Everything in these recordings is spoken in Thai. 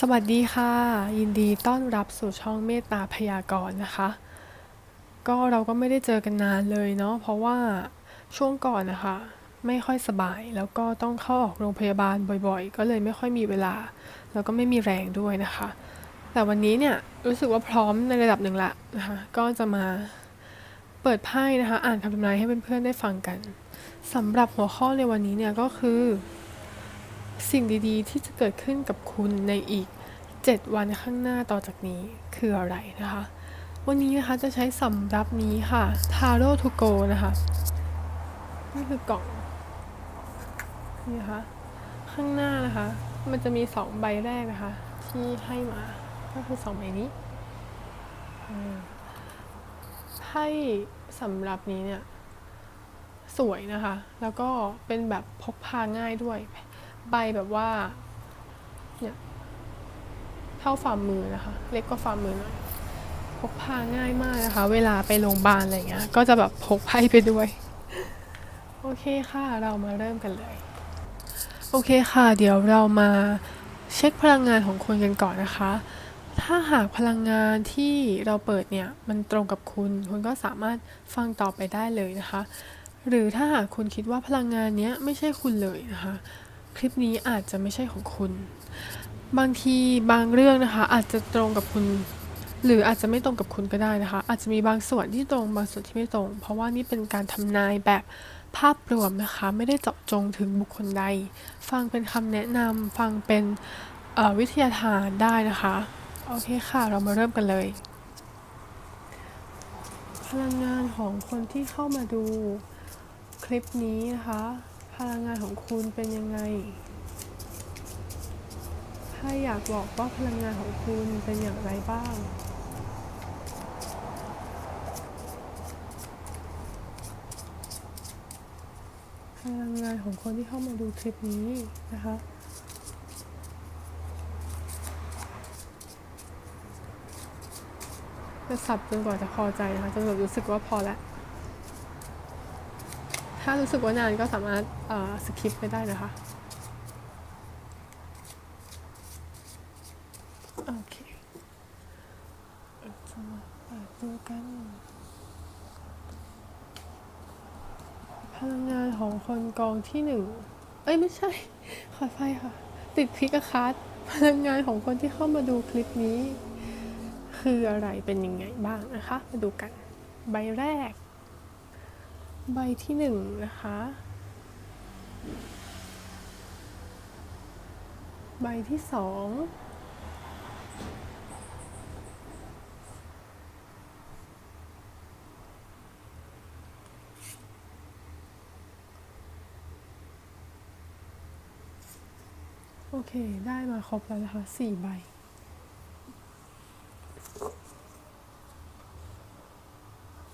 สวัสดีค่ะ ยินดีต้อนรับสู่ช่องเมตตาพยากรณ์นะคะ ก็เราก็ไม่ได้เจอกันนานเลยเนาะเพราะว่าช่วงก่อนนะคะ ไม่ค่อยสบายแล้วก็ต้องเข้าออกโรงพยาบาลบ่อยๆ ก็เลยไม่ค่อยมีเวลา แล้วก็ไม่มีแรงด้วยนะคะ แต่วันนี้เนี่ยรู้สึกว่าพร้อมในระดับหนึ่งละนะคะก็จะมาเปิดไพ่นะคะ อ่านคำทำนายให้เพื่อนๆได้ฟังกันสำหรับหัวข้อในวันนี้เนี่ยก็คือ สิ่งดีๆ ที่จะเกิดขึ้นกับคุณในอีก 7 วันข้างหน้าต่อจากนี้คืออะไรนะคะ วันนี้นะคะจะใช้สำรับนี้ค่ะ Taro to go นะคะนี่คือกล่องนี่นะคะข้างหน้านะคะ มันจะมี 2 ใบแรกนะคะ ที่ให้มา ก็คือ 2 ใบนี้อืมไพ่สำหรับนี้เนี่ย สวยนะคะ แล้วก็เป็นแบบพกพาง่ายด้วย ใบแบบว่าเนี่ยเท่าฝ่ามือนะคะ เล็กกว่าฝ่ามือหน่อยพกพาง่ายมากนะคะ เวลาไปโรงพยาบาลอะไรเงี้ย ก็จะแบบพกไพ่ไปด้วย โอเคค่ะ เรามาเริ่มกันเลย โอเคค่ะ เดี๋ยวเรามาเช็คพลังงานของคุณกันก่อนนะคะ ถ้าหากพลังงานที่เราเปิดเนี่ย มันตรงกับคุณ คุณก็สามารถฟังต่อไปได้เลยนะคะ หรือถ้าหากคุณคิดว่าพลังงานเนี้ยไม่ใช่คุณเลยนะคะ คลิปนี้อาจจะไม่ใช่ของคุณ บางทีบางเรื่องนะคะ อาจจะตรงกับคุณ หรืออาจจะไม่ตรงกับคุณก็ได้นะคะ อาจจะมีบางส่วนที่ตรงบางส่วนที่ไม่ตรง เพราะว่านี่เป็นการทำนายแบบภาพรวมนะคะ ไม่ได้เจาะจงถึงบุคคลใด ฟังเป็นคำแนะนำฟังเป็นวิทยาทานได้นะคะ โอเคค่ะเรามาเริ่มกันเลย พลังงานของคนที่เข้ามาดูคลิปนี้นะคะ พลังงานของคุณเป็นยังไง ถ้าอยากบอกว่าพลังงานของคุณเป็นอย่างไรบ้าง พลังงานของคนที่เข้ามาดูคลิปนี้นะคะ จะสับจนกว่าจะพอใจนะคะจนแบบรู้สึกว่าพอแล้ว ถ้ารู้สึกว่านานก็สามารถสคิปไปได้นะคะ โอเคเจะมาเปิดดูกัน พลังงานของคนกองที่หนึ่ง เอ้ย ไม่ใช่ ขอไฟค่ะ ติดพิกคัสพลังงานของคนที่เข้ามาดูคลิปนี้ คืออะไรเป็นยังไงบ้างนะคะ มาดูกัน ใบแรก ใบที่หนึ่งนะคะ ใบที่สอง โอเค ได้มาครบแล้วนะคะสี่ใบ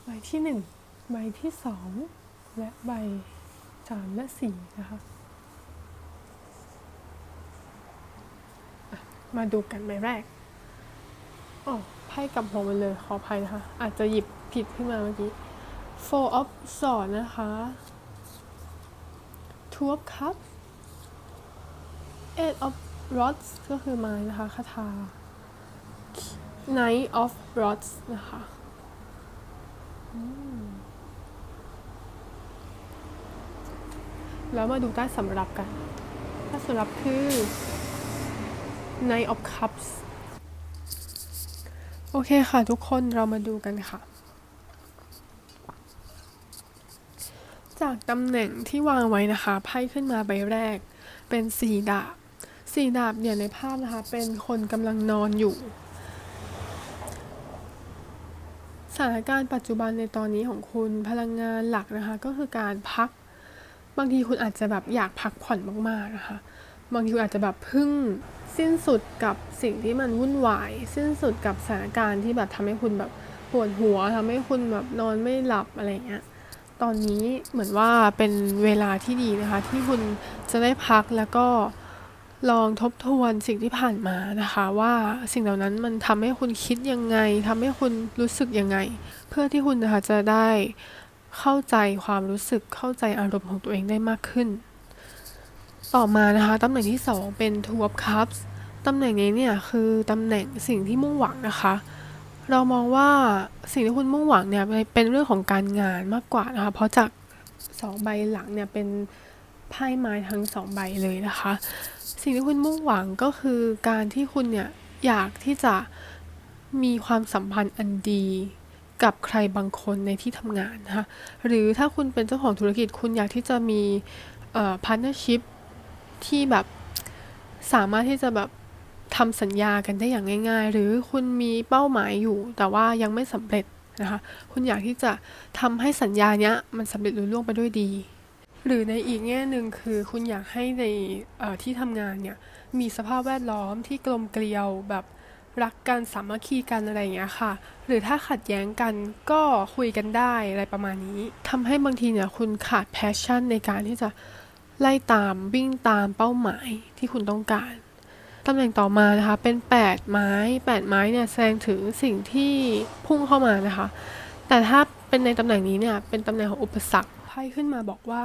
ใบที่หนึ่ง ใบที่สองและใบสามและสี่นะคะ มาดูกันใบแรกอ๋อไพ่กลับหัวมันเลยขออภัยนะคะ อาจจะหยิบผิดขึ้นมาเมื่อกี้ four of swords นะคะ two of cups eight of rods ก็คือไม้นะคะคาถา knight of rods นะคะ แล้วมาดูใต้สำรับกันใต้สำรับคือ knight of cups โอเคค่ะทุกคนเรามาดูกันค่ะ จากตำแหน่งที่วางไว้นะคะไพ่ขึ้นมาใบแรก เป็นสีดาบสีดาบเนี่ยในภาพนะคะ เป็นคนกำลังนอนอยู่สถานการณ์ปัจจุบันในตอนนี้ของคุณพลังงานหลักนะคะ ก็คือการพัก บางทีคุณอาจจะแบบอยากพักผ่อนมากๆนะคะ บางทีคุณอาจจะแบบเพึ่งสิ้นสุดกับสิ่งที่มันวุ่นวาย สิ้นสุดกับสถานการณ์ที่แบบทำให้คุณแบบปวดหัวทำให้คุณแบบนอนไม่หลับอะไรเงี้ย ตอนนี้เหมือนว่าเป็นเวลาที่ดีนะคะ ที่คุณจะได้พักแล้วก็ลองทบทวนสิ่งที่ผ่านมานะคะ ว่าสิ่งเหล่านั้นมันทำให้คุณคิดยังไงทำให้คุณรู้สึกยังไง เพื่อที่คุณนะคะจะได้ เข้าใจความรู้สึกเข้าใจอารมณ์ของตัวเองได้มากขึ้น ต่อมานะคะตำแหน่งที่ 2 เป็น Two of Cups ตำแหน่งนี้เนี่ยคือตำแหน่งสิ่งที่มุ่งหวังนะคะ เรามองว่าสิ่งที่คุณมุ่งหวังเนี่ยเป็นเรื่องของการงานมากกว่านะคะเพราะจากสองใบหลังเนี่ยเป็นไพ่ไม้ทั้งสองใบเลยนะคะ สิ่งที่คุณมุ่งหวังก็คือการที่คุณเนี่ยอยากที่จะมีความสัมพันธ์อันดี กับใครบางคนในที่ทำงานนะคะหรือถ้าคุณเป็นเจ้าของธุรกิจคุณอยากที่จะมีเอ่อ partnership ที่แบบสามารถที่จะแบบทำสัญญากันได้อย่างง่าย ๆ หรือคุณมีเป้าหมายอยู่ แต่ว่ายังไม่สำเร็จนะคะคุณอยากที่จะทำให้สัญญาเนี้ยมันสำเร็จลุล่วงไปด้วยดี หรือในอีกแง่หนึ่งคือคุณอยากให้ในที่ทำงานเนี่ยมีสภาพแวดล้อมที่กลมเกลียวแบบ รักกันสามัคคีกันอะไรอย่างเงี้ยค่ะ หรือถ้าขัดแย้งกันก็คุยกันได้อะไรประมาณนี้ทำให้บางทีเนี่ยคุณขาดแพชชั่นในการที่จะไล่ตามวิ่งตามเป้าหมายที่คุณต้องการตำแหน่งต่อมานะคะเป็น 8 ไม้ 8 ไม้เนี่ยแสดงถึงสิ่งที่พุ่งเข้ามานะคะ แต่ถ้าเป็นในตำแหน่งนี้เนี่ยเป็นตำแหน่งของอุปสรรคไพ่ขึ้นมาบอกว่า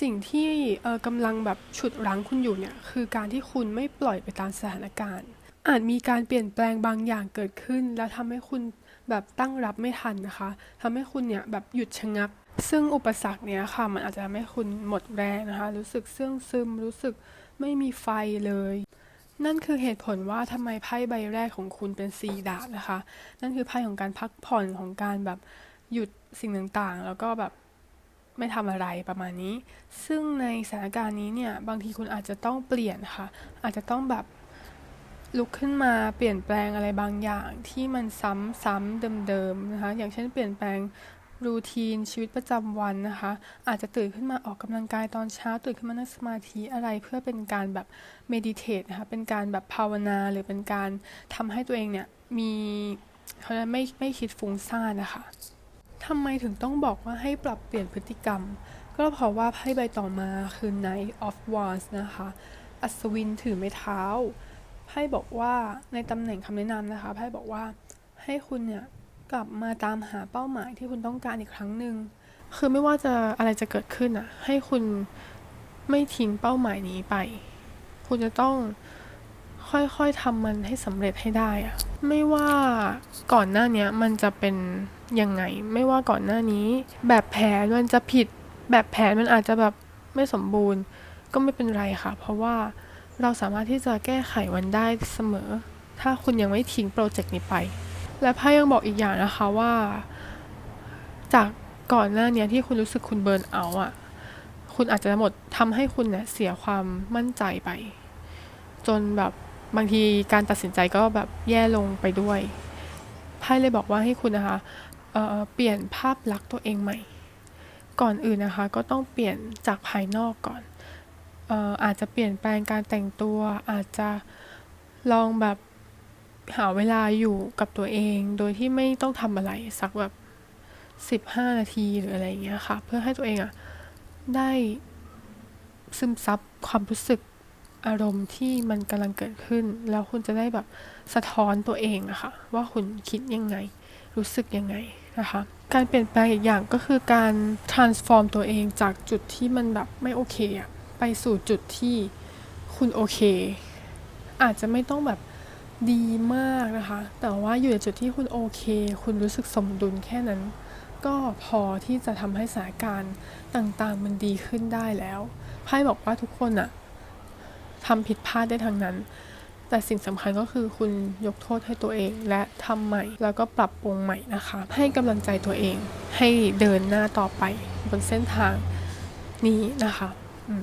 สิ่งที่เออกำลังแบบฉุดรั้งคุณอยู่เนี่ยคือการที่คุณไม่ปล่อยไปตามสถานการณ์ อาจมีการเปลี่ยนแปลงบางอย่างเกิดขึ้น แล้วทำให้คุณแบบตั้งรับไม่ทันนะคะทำให้คุณเนี่ยแบบหยุดชะงัก ซึ่งอุปสรรคเนี้ยค่ะ มันอาจจะทำให้คุณหมดแรงนะคะ รู้สึกเสื่องซึม รู้สึกไม่มีไฟเลย นั่นคือเหตุผลว่าทำไมไพ่ใบแรกของคุณเป็นสีดาบนะคะ นั่นคือไพ่ของการพักผ่อนของการแบบหยุดสิ่งต่างๆ แล้วก็แบบไม่ทำอะไรประมาณนี้ ซึ่งในสถานการณ์นี้เนี่ย บางทีคุณอาจจะต้องเปลี่ยนค่ะ อาจจะต้องแบบ ลุกขึ้นมาเปลี่ยนแปลงอะไรบางอย่างที่มันซ้ำๆเดิมๆนะคะ อย่างเช่น เปลี่ยนแปลงรูทีนชีวิตประจำวันนะคะ อาจจะตื่นขึ้นมาออกกำลังกายตอนเช้า ตื่นขึ้นมานั่งสมาธิอะไรเพื่อเป็นการแบบเมดิเทตนะคะเป็นการแบบภาวนาหรือเป็นการทำให้ตัวเองเนี่ยมีเขาเรียกไม่ไม่คิดฟุ้งซ่านนะคะทำไมถึงต้องบอกว่าให้ปรับเปลี่ยนพฤติกรรม ก็เพราะว่าไพ่ใบต่อมาคือ Knight of Wands นะคะ อัศวินถือไม้เท้า ไพ่บอกว่าในตำแหน่งคำแนะนำนะคะไพ่บอกว่าให้คุณเนี่ยกลับมาตามหาเป้าหมายที่คุณต้องการอีกครั้งหนึ่งคือไม่ว่าจะอะไรจะเกิดขึ้นอะ ให้คุณไม่ทิ้งเป้าหมายนี้ไป คุณจะต้องค่อยๆทำมันให้สำเร็จให้ได้อะไม่ว่าก่อนหน้านี้มันจะเป็นยังไง ไม่ว่าก่อนหน้านี้ แบบแผนมันจะผิด แบบแผนมันอาจจะแบบไม่สมบูรณ์ ก็ไม่เป็นไรค่ะ เพราะว่า เราสามารถที่จะแก้ไขมันได้เสมอ ถ้าคุณยังไม่ทิ้งโปรเจกต์นี้ไป และไพ่ยังบอกอีกอย่างนะคะว่า จากก่อนหน้านี้ที่คุณรู้สึกคุณเบิร์นเอาอะคุณอาจจะหมดทำให้คุณเนี่ยเสียความมั่นใจไป จนแบบบางทีการตัดสินใจก็แบบแย่ลงไปด้วยไพ่เลยบอกว่าให้คุณนะคะเเปลี่ยนภาพลักษณ์ตัวเองใหม่ ก่อนอื่นนะคะ ก็ต้องเปลี่ยนจากภายนอกก่อน อ่ออาจจะเปลี่ยนแปลงการแต่งตัว อาจจะลองแบบหาเวลาอยู่กับตัวเอง โดยที่ไม่ต้องทำอะไรสักแบบ15นาทีหรืออะไรอย่างเงี้ยค่ะ เพื่อให้ตัวเองอะได้ซึมซับความรู้สึกอารมณ์ที่มันกำลังเกิดขึ้น แล้วคุณจะได้แบบสะท้อนตัวเองอะค่ะว่าคุณคิดยังไง รู้สึกยังไงนะคะการเปลี่ยนแปลงอีกอย่างก็คือการ transform ตัวเองจากจุดที่มันแบบไม่โอเคอะ ไปสู่จุดที่คุณโอเค อาจจะไม่ต้องแบบดีมากนะคะ แต่ว่าอยู่ในจุดที่คุณโอเค คุณรู้สึกสมดุลแค่นั้น ก็พอที่จะทำให้สถานการณ์ต่างๆ มันดีขึ้นได้แล้วไพ่บอกว่าทุกคนอะทำผิดพลาดได้ทั้งนั้น แต่สิ่งสำคัญก็คือคุณยกโทษให้ตัวเองและทำใหม่ แล้วก็ปรับปรุงใหม่นะคะ ให้กำลังใจตัวเอง ให้เดินหน้าต่อไปบนเส้นทางนี้นะคะ อืม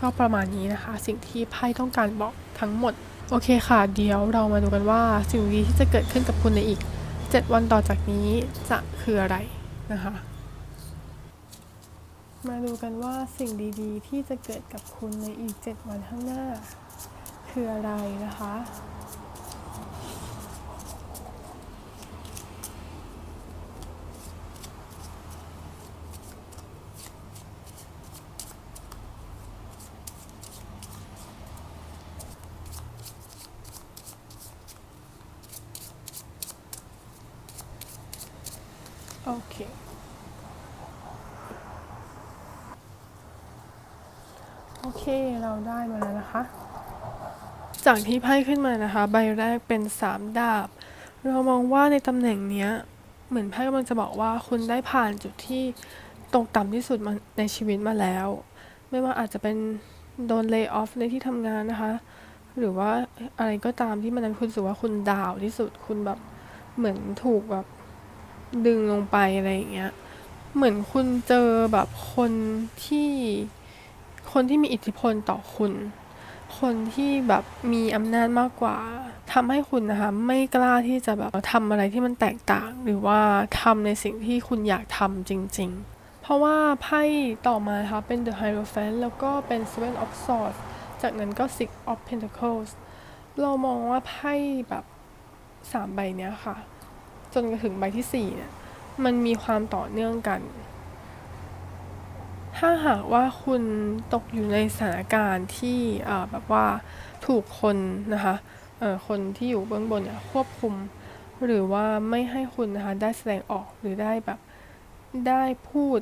ก็ประมาณนี้นะคะ สิ่งที่ไพ่ต้องการบอกทั้งหมด โอเคค่ะ เดี๋ยวเรามาดูกันว่าสิ่งดีที่จะเกิดขึ้นกับคุณในอีก 7 วันต่อจากนี้จะคืออะไรนะคะ มาดูกันว่าสิ่งดีๆ ที่จะเกิดกับคุณในอีก 7 วันข้างหน้า คืออะไรนะคะ โอเค โอเค เราได้มาแล้วนะคะ จากที่ไพ่ขึ้นมานะคะ ใบแรกเป็นสามดาบ เรามองว่าในตำแหน่งเนี้ย เหมือนไพ่กำลังจะบอกว่าคุณได้ผ่านจุดที่ตกต่ำที่สุดมาในชีวิตมาแล้ว ไม่ว่าอาจจะเป็นโดนเลิกออฟในที่ทำงานนะคะ หรือว่าอะไรก็ตามที่มันนั้คุณรู้สึกว่าคุณดาวที่สุดคุณแบบเหมือนถูกแบบ ดึงลงไปอะไรอย่างเงี้ย เหมือนคุณเจอแบบคนที่คนที่มีอิทธิพลต่อคุณ คนที่แบบมีอำนาจมากกว่าทำให้คุณนะคะไม่กล้าที่จะแบบทำอะไรที่มันแตกต่าง หรือว่าทำในสิ่งที่คุณอยากทำจริง ๆ เพราะว่าไพ่ต่อมานะคะเป็น The Hierophant แล้วก็เป็น Seven of Swords จากนั้นก็ Six of Pentacles เรามองว่าไพ่แบบสามใบเนี้ยค่ะ จนถึงใบที่สี่เนี่ย มันมีความต่อเนื่องกัน ถ้าหากว่าคุณตกอยู่ในสถานการณ์ที่แบบว่าถูกคนนะคะคนที่อยู่เบื้องบนเนี่ยควบคุม หรือว่าไม่ให้คุณนะคะได้แสดงออกหรือได้แบบได้พูด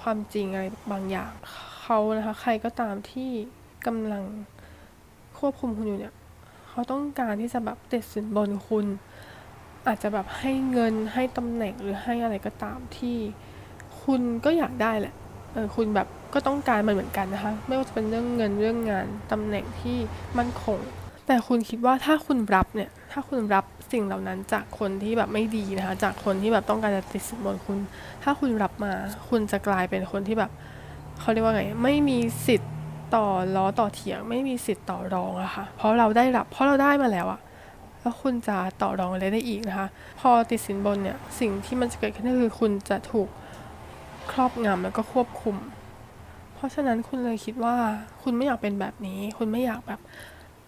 ความจริงอะไรบางอย่างเขานะคะใครก็ตามที่กำลังควบคุมคุณอยู่เนี่ยเขาต้องการที่จะแบบติดสินบนคุณ อาจจะแบบให้เงินให้ตำแหน่งหรือให้อะไรก็ตามที่คุณก็อยากได้แหละเออคุณแบบก็ต้องการมันเหมือนกันนะคะ ไม่ว่าจะเป็นเรื่องเงินเรื่องงานตำแหน่งที่มั่นคง แต่คุณคิดว่าถ้าคุณรับเนี่ยถ้าคุณรับสิ่งเหล่านั้นจากคนที่แบบไม่ดีนะคะ จากคนที่แบบต้องการจะติดสินบนคุณ ถ้าคุณรับมา คุณจะกลายเป็นคนที่แบบเขาเรียกว่าไงไม่มีสิทธิ์ต่อล้อต่อเถียง ไม่มีสิทธิ์ต่อรองอะค่ะเพราะเราได้รับ เพราะเราได้มาแล้วอะ แล้วคุณจะต่อรองอะไรได้อีกนะคะ พอติดสินบนเนี่ยสิ่งที่มันจะเกิดขึ้นก็คือคุณจะถูกครอบงำแล้วก็ควบคุม เพราะฉะนั้นคุณเลยคิดว่าคุณไม่อยากเป็นแบบนี้ คุณไม่อยากแบบ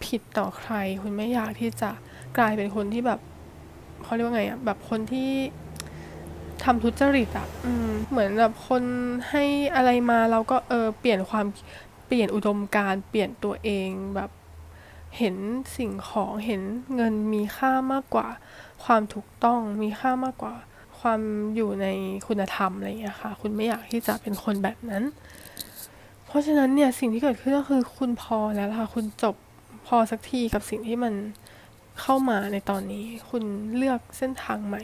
ผิดต่อใคร คุณไม่อยากที่จะกลายเป็นคนที่แบบเขาเรียกว่าไงอะแบบคนที่ทำทุจริตอะอืมเหมือนแบบคนให้อะไรมาเราก็เออเปลี่ยนความเปลี่ยนอุดมการเปลี่ยนตัวเองแบบ เห็นสิ่งของเห็นเงินมีค่ามากกว่า ความถูกต้องมีค่ามากกว่า ความอยู่ในคุณธรรมอะไรอย่างเงี้ค่ะ คุณไม่อยากที่จะเป็นคนแบบนั้น เพราะฉะนั้นเนี่ยสิ่งที่เกิดขึ้นก็คือคุณพอแล้วค่ะคุณจบพอสักทีกับสิ่งที่มันเข้ามาในตอนนี้ คุณเลือกเส้นทางใหม่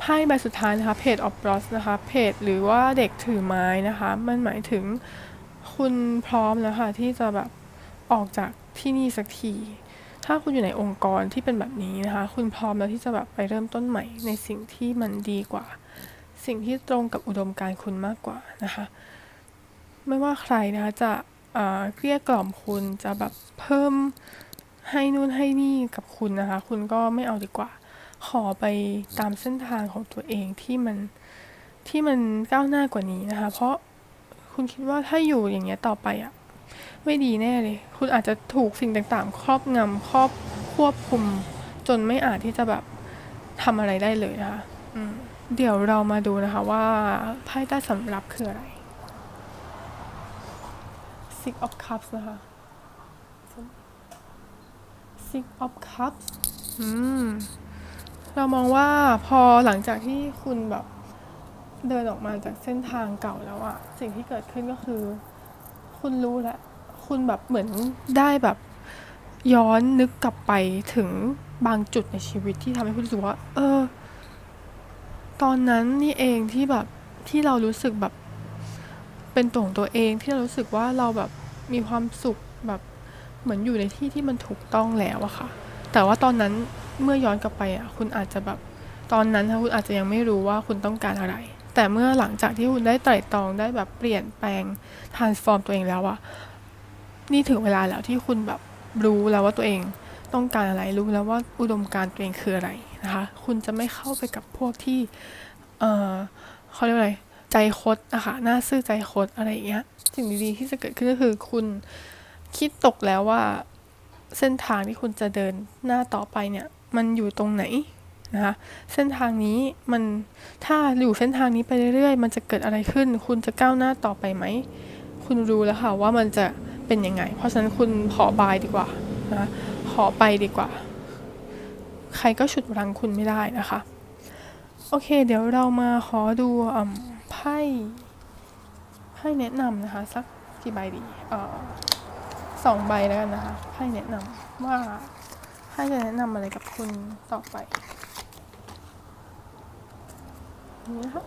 ไพ่ใบสุดท้ายนะคะเพจออฟบรอสนะคะเพจหรือว่าเด็กถือไม้นะคะ มันหมายถึงคุณพร้อมแล้วค่ะที่จะแบบออกจาก ที่นี่สักที ถ้าคุณอยู่ในองค์กรที่เป็นแบบนี้นะคะ คุณพร้อมแล้วที่จะแบบไปเริ่มต้นใหม่ในสิ่งที่มันดีกว่า สิ่งที่ตรงกับอุดมการณ์คุณมากกว่านะคะ ไม่ว่าใครนะคะจะเอ่อเกลี้ยกล่อมคุณจะแบบเพิ่มให้นู่นให้นี่กับคุณนะคะ คุณก็ไม่เอาดีกว่า ขอไปตามเส้นทางของตัวเองที่มันที่มันก้าวหน้ากว่านี้นะคะ เพราะคุณคิดว่าถ้าอยู่อย่างเงี้ยต่อไปอะ ไม่ดีแน่เลย คุณอาจจะถูกสิ่งต่างๆ ครอบงำครอบควบคุม จนไม่อาจที่จะแบบทำอะไรได้เลยนะคะเดี๋ยวเรามาดูนะคะว่าไพ่ใต้สำรับคืออะไร Six of Cups นะคะ Six of Cups อืม เรามองว่าพอหลังจากที่คุณแบบเดินออกมาจากเส้นทางเก่าแล้วอะสิ่งที่เกิดขึ้นก็คือ คุณรู้แล้วคุณแบบเหมือนได้แบบย้อนนึกกลับไปถึงบางจุดในชีวิตที่ทำให้คุณรู้สึกว่า เออ ตอนนั้นนี่เองที่แบบที่เรารู้สึกแบบเป็นตัวของตัวเองที่เรารู้สึกว่าเราแบบมีความสุขแบบเหมือนอยู่ในที่ที่มันถูกต้องแล้วอะค่ะ แต่ว่าตอนนั้นเมื่อย้อนกลับไปอะคุณอาจจะแบบตอนนั้นคุณอาจจะยังไม่รู้ว่าคุณต้องการอะไร แต่เมื่อหลังจากที่คุณได้ไตร่ตรองได้แบบเปลี่ยนแปลง transform ตัวเองแล้วอะนี่ถึงเวลาแล้วที่คุณแบบรู้แล้วว่าตัวเองต้องการอะไรรู้แล้วว่าอุดมการตัวเองคืออะไรนะคะ คุณจะไม่เข้าไปกับพวกที่เออเขาเรียกว่าอะไรใจคดนะคะหน้าซื่อใจคดอะไรอย่างเงี้ยสิ่งดีๆที่จะเกิดขึ้นก็คือคุณคิดตกแล้วว่าเส้นทางที่คุณจะเดินหน้าต่อไปเนี่ย มันอยู่ตรงไหน นะคะเส้นทางนี้มันถ้าอยู่เส้นทางนี้ไปเรื่อยๆ มันจะเกิดอะไรขึ้น คุณจะก้าวหน้าต่อไปไหม คุณรู้แล้วค่ะว่ามันจะเป็นยังไง เพราะฉะนั้นคุณขอบายดีกว่านะขอไปดีกว่า ใครก็ฉุดรั้งคุณไม่ได้นะคะ โอเค เดี๋ยวเรามาขอดูอไพ่ไพ่แนะนำนะคะสักกี่ใบดีเออสองใบแล้วกันนะคะไพ่แนะนำว่าไพ่จะแนะนำอะไรกับคุณต่อไป นี่นะคะ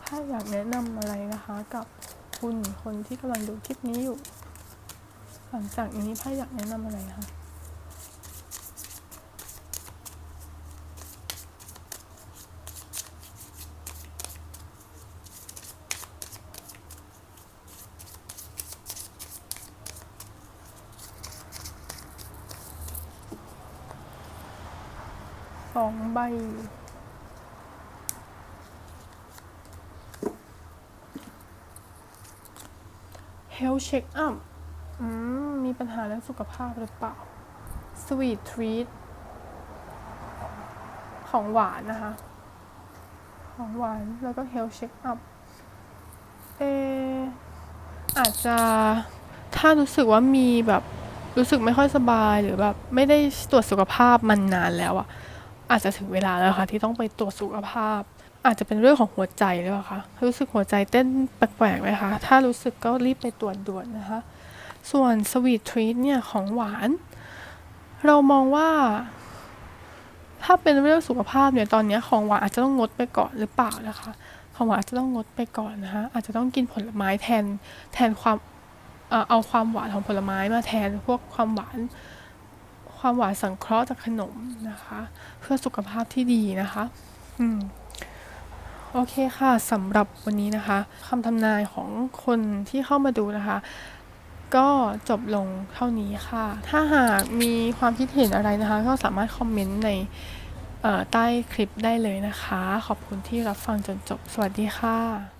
ไพ่อยากแนะนำอะไรนะคะกับคุณคนที่กำลังดูคลิปนี้อยู่ หลังจากนี้ไพ่อยากแนะนำอะไรคะ องใบ Health Check Up อืมมีปัญหาเรื่องสุขภาพหรือเปล่า Sweet Treat ของหวานนะคะ ของหวานแล้วก็ Health Check Up เอออาจจะถ้ารู้สึกว่ามีแบบรู้สึกไม่ค่อยสบายหรือแบบไม่ได้ตรวจสุขภาพมันนานแล้วอะ อาจจะถึงเวลาแล้วค่ะที่ต้องไปตรวจสุขภาพ อาจจะเป็นเรื่องของหัวใจหรือเปล่าคะรู้สึกหัวใจเต้นแปลกๆไหมคะถ้ารู้สึกก็รีบไปตรวจด่วนนะคะ ส่วนสวีททรีตเนี่ยของหวาน เรามองว่า ถ้าเป็นเรื่องสุขภาพเนี่ยตอนนี้ของหวานอาจจะต้องงดไปก่อนหรือเปล่านะคะของหวานอาจจะต้องงดไปก่อนนะคะอาจจะต้องกินผลไม้แทนแทนความเอาความหวานของผลไม้มาแทนพวกความหวาน ความหวานสังเคราะห์จากขนมนะคะ เพื่อสุขภาพที่ดีนะคะอืมโอเคค่ะสำหรับวันนี้นะคะคำทำนายของคนที่เข้ามาดูนะคะ ก็จบลงเท่านี้ค่ะ ถ้าหากมีความคิดเห็นอะไรนะคะ ก็สามารถคอมเมนต์ในใต้คลิปได้เลยนะคะ ขอบคุณที่รับฟังจนจบ สวัสดีค่ะ